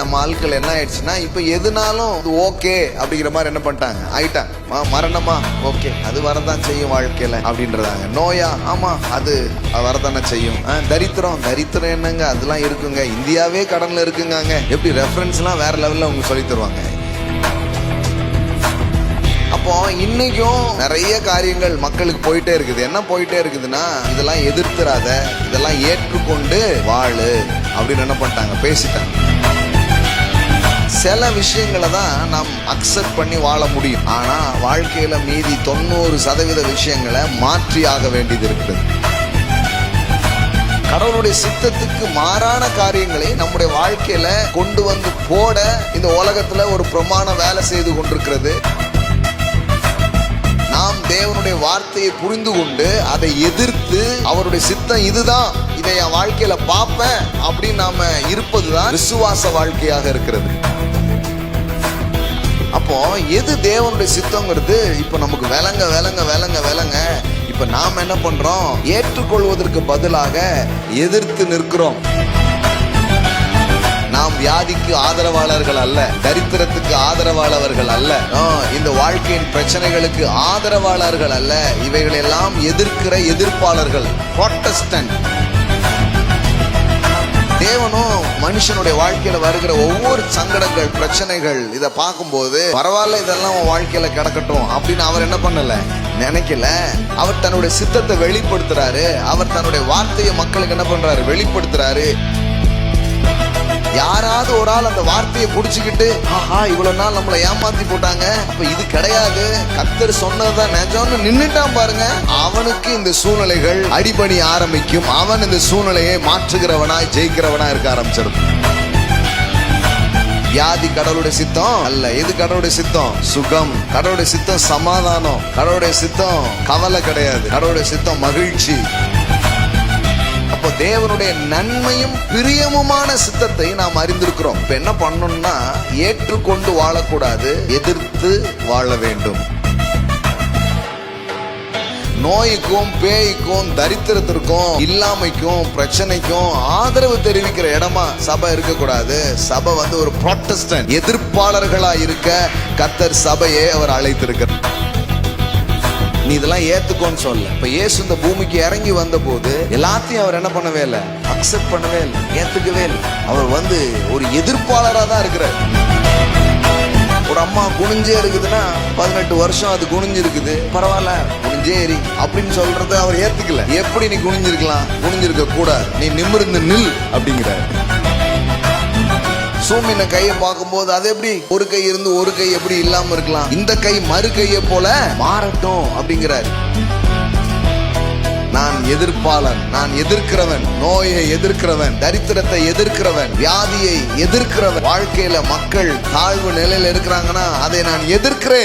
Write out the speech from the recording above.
நம்ம ஆட்கள் என்ன ஆயிடுச்சுன்னா இப்போ எதுனாலும் இது ஓகே அப்படிங்கிற மாதிரி என்ன பண்ணிட்டாங்க? ஆயிட்டாங்க. மரணமா? ஓகே. அது வரதான் செய்யும் வாழ்க்கையில் அப்படின்றதாங்க. நோயா? ஆமாம் அது வரதானே செய்யும். ஆ, தரித்திரம்? தரித்திரம் என்னங்க? அதெல்லாம் இருக்குங்க. இந்தியாவே கடனில் இருக்குங்க எப்படி ரெஃபரன்ஸ்லாம் வேற லெவலில் அவங்க சொல்லி தருவாங்க. அப்போ இன்னைக்கும் நிறைய காரியங்கள் மக்களுக்கு போயிட்டே இருக்குது. என்ன போயிட்டே இருக்குதுன்னா இதெல்லாம் எதிர்த்துறாத இதெல்லாம் ஏற்றுக்கொண்டு வாழு அப்படின்னு என்ன பண்ணிட்டாங்க? பேசிட்டாங்க. சில விஷயங்களை தான் நாம் அக்செப்ட் பண்ணி வாழ முடியும். ஆனால் வாழ்க்கையில் மீதி தொண்ணூறு சதவீத விஷயங்களை மாற்றி ஆக வேண்டியது இருக்குது. கடவுளுடைய சித்தத்துக்கு மாறான காரியங்களை நம்முடைய வாழ்க்கையில கொண்டு வந்து போட இந்த உலகத்துல ஒரு பிரமாணம் வேலை செய்து கொண்டிருக்கிறது. வார்த்தையை புரிந்து கொண்டு அதை எதிர்த்து அவருடைய சித்தம் இதுதான். இதை என் வாழ்க்கையில பார்ப்பேன் அப்படின்னு நாம இருப்பதுதான் விசுவாச வாழ்க்கையாக இருக்கிறது. அப்போ எது தேவனுடைய சித்தங்கிறது இப்ப நமக்கு விளங்க விளங்க விளங்க விளங்க. இப்ப நாம் என்ன பண்றோம்? ஏற்றுக்கொள்வதற்கு பதிலாக எதிர்த்து நிற்கிறோம். வியாதிக்கு ஆதரவாளர்கள் அல்ல தரித்திரத்துக்கு ஆதரவாளர்கள் அல்ல. இந்த வாழ்க்கையின் பிரச்சனைகளுக்கு ஆதரவாளர்கள் அல்ல. இவைகளெல்லாம் எதிர்க்கிற எதிர்ப்பாளர்கள் Protestant. தேவனும் மனுஷனுடைய வாழ்க்கையில வருகிற ஒவ்வொரு சங்கடங்கள் பிரச்சனைகள் இதை பார்க்கும்போது பரவாயில்ல இதெல்லாம் உன் வாழ்க்கையில கிடக்கட்டும். அப்படின்னு அவர் என்ன பண்ணல? நினைக்கல. அவர் தன்னுடைய சித்தத்தை வெளிப்படுத்துறாரு. அவர் தன்னுடைய வார்த்தையை மக்களுக்கு என்ன பண்றாரு? வெளிப்படுத்துறாரு. யாராவது ஒரு ஆள் அந்த வார்த்தையை பிடிச்சிக்கிட்டு ஆஹா இவ்வளவு நாள் நம்மளை ஏமாத்தி போட்டாங்க. அப்ப இது கிடையாது. கத்தர் சொன்னதுதான் நிஜம்னு நின்னுட்டான் பாருங்க. அவனுக்கு இந்த சூழ்நிலைகள் அடிபணி ஆரம்பிக்கும். அவன் இந்த சூழ்நிலையை மாற்றுகிறவனாய் ஜெயிக்கிறவனா இருக்க ஆரம்பிச்சிருது வியாதி கடவுளுடைய சித்தம் அல்ல. எது கடவுளுடைய சித்தம்? சுகம். கடவுளுடைய சித்தம் சமாதானம். கடவுளுடைய சித்தம் கவலை கிடையாது. கடவுளுடைய சித்தம் மகிழ்ச்சி. அப்போ தேவனுடைய நன்மையும் பிரியமுமான சித்தத்தை நாம் அறிந்திருக்கிறோம். இப்போ என்ன பண்ணணும்னா ஏற்றுக்கொண்டு வாழக்கூடாது எதிர்த்து வாழ வேண்டும். நோய்க்கும் பேய்க்கும் தரித்திரத்திற்கும் இல்லாமைக்கும் பிரச்சனைக்கும் ஆதரவு தெரிவிக்கிற இடமா சபை இருக்கக்கூடாது. சபை வந்து ஒரு ப்ரொட்டஸ்டன் எதிர்ப்பாளர்களா இருக்க கத்தர் சபையை அவர் அழைத்திருக்கிறார். நீ இதெல்லாம் ஏத்துக்கோன்னு சொல்ல இப்ப இயேசு இந்த பூமிக்கு இறங்கி வந்த போது எல்லாத்தையும் அவர் என்ன பண்ணவே இல்லை. அக்செப்ட் பண்ணவே இல்லை. ஏத்துக்கவே இல்லை. அவர் வந்து ஒரு எதிர்ப்பாளரா தான் இருக்கிறார். ஒரு அம்மா குனிஞ்சே இருக்குதுன்னா பதினெட்டு வருஷம் அது குனிஞ்சு இருக்குது பரவாயில்ல குனிஞ்சே எரி அப்படின்னு சொல்றத அவர் ஏத்துக்கல. எப்படி நீ குனிஞ்சிருக்கலாம்? குனிஞ்சிருக்க கூடாது நீ நிமிர்ந்து நில் அப்படிங்கிறார். சூமின கையை பார்க்கும்போது அது எப்படி? ஒரு கை இருந்து ஒரு கை எப்படி இல்லாம இருக்கலாம்? இந்த கை மறு கையை போல மாறட்டும் அப்படிங்கிறார். நான் எதிர்ப்பாளன் நான் எதிர்க்கிறவன் நோயை எதிர்க்கிறவன் தரித்திரத்தை எதிர்க்கிறவன் வியாதியை எதிர்க்கிறவன். வாழ்க்கையில மக்கள் தாழ்வு நிலையில இருக்கிறாங்கன்னா அதை நான் எதிர்க்கிறேன்.